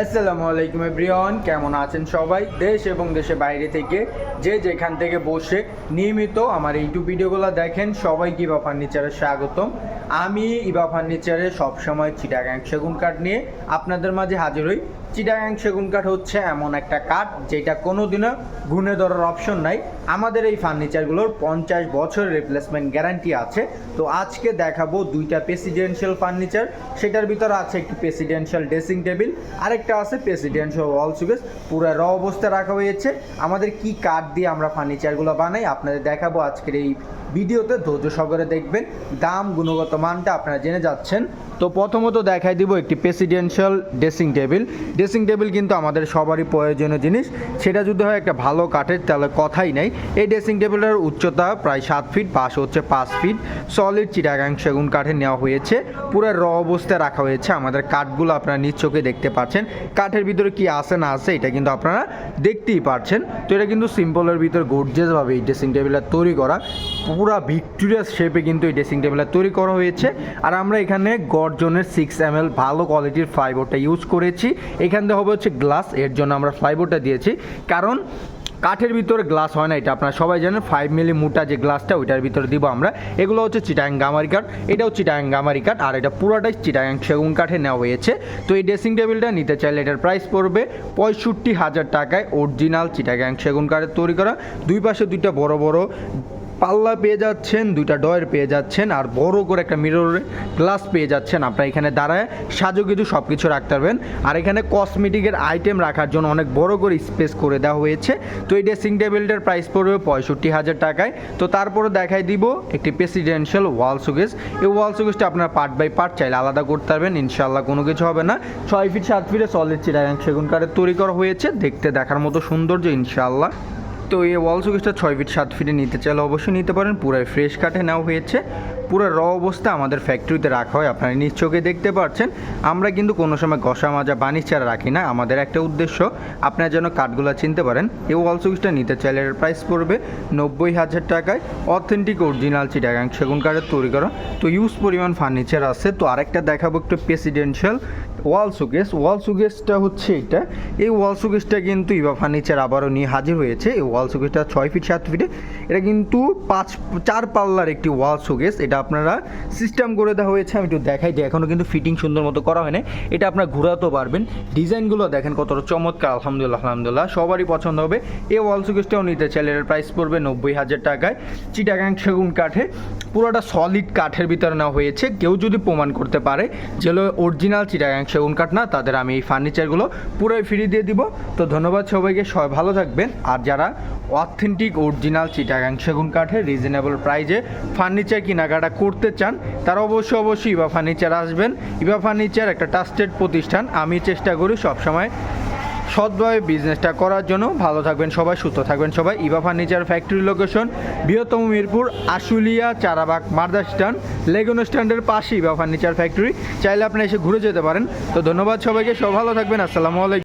আসসালামু আলাইকুম এভরিওয়ান, কেমন আছেন সবাই? দেশ এবং দেশে বাইরে থেকে যে যেখান থেকে বসে নিয়মিত আমার ইউটিউব ভিডিওগুলো দেখেন সবাই ইবা ফার্নিচারে স্বাগতম। আমি ইবা ফার্নিচারে সবসময় চিটাগাং সেগুন কাঠ নিয়ে আপনাদের মাঝে হাজির হই। চিটাগাং সেগুন কাঠ হচ্ছে এমন একটা কাঠ যেটা কোনোদিনও গুনে ধরার অপশন নাই। আমাদের এই ফার্নিচারগুলোর পঞ্চাশ বছর রিপ্লেসমেন্ট গ্যারান্টি আছে। তো আজকে দেখাবো দুইটা প্রেসিডেন্সিয়াল ফার্নিচার সেটার ভিতরে আছে একটি প্রেসিডেন্সিয়াল ড্রেসিং টেবিল আরেকটা আছে প্রেসিডেন্সিয়াল ওয়াল সুকেস পুরো র অবস্থায় রাখা হয়েছে। আমাদের কি কাঠ দিয়ে আমরা ফার্নিচারগুলো বানাই আপনাদের দেখাবো আজকের এই ভিডিওতে ধৈর্য সহকারে দেখবেন। দাম, গুণগত মানটা আপনারা জেনে যাচ্ছেন। তো প্রথমত দেখাই দিব একটি presidential dressing table dressing table কিন্তু আমাদের সবারই প্রয়োজনীয় জিনিস। সেটা যদি হয় একটা ভালো কাঠের, তাহলে কথাই নেই। এই ড্রেসিং টেবিলের উচ্চতা প্রায় সাত ফিট পাশ হচ্ছে পাঁচ ফিট সলিড চিটাগাং সেগুন কাঠে নেওয়া হয়েছে। পুরো র অবস্থায় রাখা হয়েছে। আমাদের কাঠগুলো আপনারা চোখে দেখতে পাচ্ছেন। কাঠের ভিতরে কি আছে, না আছে, এটা কিন্তু আপনারা দেখতেই পাচ্ছেন তো এটা কিন্তু সিম্পলের ভিতরে গর্জিয়াসভাবে এই ড্রেসিং টেবিলটা তৈরি করা। পুরা ভিক্টোরিয়াস শেপে কিন্তু এই ড্রেসিং টেবিলটা তৈরি করা হয়েছে। আর আমরা এখানে গর্জনের সিক্স এম ভালো কোয়ালিটির ফ্লাইবোর্ডটা ইউজ করেছি। এখান থেকে হবে হচ্ছে গ্লাস এর জন্য আমরা ফ্লাইবোর্ডটা দিয়েছি। কারণ কাঠের ভিতরে গ্লাস হয় না, এটা আপনারা সবাই জানেন। ফাইভ মিলি মোটা যে গ্লাসটা ওইটার ভিতরে দিব আমরা। এগুলো হচ্ছে চিটাং গামারি কাঠ। এটাও চিটাং গামারি কাঠ, আর এটা পুরোটাই চিটাং সেগুন কাঠে নেওয়া হয়েছে। তো এই ড্রেসিং টেবিলটা নিতে চাইলে এটার প্রাইস পড়বে পঁয়ষট্টি হাজার টাকায় অরিজিনাল চিটাগাং সেগুন কাঠের তৈরি করা। দুই পাশে দুইটা বড় বড় পাল্লা পেয়ে যাচ্ছেন, দুইটা ডয়ের পেয়ে যাচ্ছেন, আর বড় করে একটা মিরর গ্লাস পেয়ে যাচ্ছেন। আপনারা এখানে দাঁড়ায় সাজু কিছু সব কিছু রাখতে পারবেন। আর এখানে কসমেটিকের আইটেম রাখার জন্য অনেক বড় করে স্পেস করে দেওয়া হয়েছে। তো এই ড্রেসিং টেবিলটার প্রাইস পড়বে পঁয়ষট্টি হাজার টাকায়। তো তারপরে দেখাই দিব একটি প্রেসিডেন্সিয়াল ওয়াল সুকেস এই ওয়াল সুকেসটা আপনারা পার্ট বাই পার্ট চাইলে আলাদা করতে পারবেন ইনশাল্লাহ কোনো কিছু হবে না। ছয় ফিট সাত ফিটে সলিড চিরাগাং সেগুন কাঠের তৈরি করা হয়েছে। দেখতে দেখার মতো সৌন্দর্য ইনশাল্লাহ তো এই ওয়াল সুকেসটা ছয় ফিট সাত ফিটে নিতে চাইলে অবশ্যই নিতে পারেন। পুরাই ফ্রেশ কাঠে নেওয়া হয়েছে। পুরো র অবস্থা আমাদের ফ্যাক্টরিতে রাখা হয়। আপনারা নিজ চোখে দেখতে পাচ্ছেন আমরা কিন্তু কোনো সময় ঘষা, মাজা, বানিশ ছাড়া রাখি না। আমাদের একটা উদ্দেশ্য, আপনারা যেন কাঠগুলো চিনতে পারেন। এই ওয়াল সুকেসটা নিতে চাইলে এর প্রাইস পড়বে নব্বই হাজার টাকায়। অথেন্টিক অরিজিনাল চিটাগাং সেগুন কাঠের তৈরি করা। তো ইউজ পরিমাণ ফার্নিচার আছে। তো আরেকটা দেখাবো একটু প্রেসিডেন্সিয়াল ওয়াল সুকেস ওয়াল সুকেসটা হচ্ছে এটা। এই ওয়াল সুকেসটা কিন্তু ইভা ফার্নিচার আবারও নিয়ে হাজির হয়েছে। এই ওয়াল সুকেসটা ছয় ফিট, সাত ফিটে। এটা কিন্তু পাঁচ, চার পাল্লার একটি ওয়াল সুকেস এটা আপনারা সিস্টেম করে দেওয়া হয়েছে। আমি একটু দেখাই যে এখনও কিন্তু ফিটিং সুন্দর মতো করা হয় না এটা আপনারা ঘোরাতেও পারবেন। ডিজাইনগুলো দেখেন কতটা চমৎকার, আলহামদুলিল্লাহ আলহামদুলিল্লাহ। সবারই পছন্দ হবে। এই ওয়াল সুকেসটাও নিতে চাইলে এর প্রাইস পড়বে নব্বই হাজার টাকায়। চিটাগাং সেগুন কাঠে। পুরোটা সলিড কাঠের ভিতরে নেওয়া হয়েছে। কেউ যদি প্রমাণ করতে পারে, যেগুলো অরিজিনাল চিটাগাং সেগুন কাঠ না, তাদের আমি এই ফার্নিচারগুলো পুরোই ফ্রি দিয়ে দিব। তো ধন্যবাদ সবাইকে, সবাই ভালো থাকবেন। আর যারা অথেন্টিক অরিজিনাল চিটাগাং সেগুন কাঠের রিজনেবল প্রাইজে ফার্নিচার কেনাকাটা করতে চান, তারা অবশ্যই অবশ্যই ইভা ফার্নিচার আসবেন। ইভা ফার্নিচার একটা ট্রাস্টেড প্রতিষ্ঠান। আমি চেষ্টা করি সবসময় সৎভাবে বিজনেসটা করার জন্য ভালো থাকবেন সবাই, সুস্থ থাকবেন সবাই। ইভা ফার্নিচার ফ্যাক্টরি লোকেশন বৃহত্তম মিরপুর, আশুলিয়া, চারাবাগ মার্দা স্ট্যান্ড, লেগুন স্ট্যান্ডের পাশে ইভা ফার্নিচার ফ্যাক্টরি চাইলে আপনি এসে ঘুরে যেতে পারেন। তো ধন্যবাদ সবাইকে সব ভালো থাকবেন, আসসালামু আলাইকুম।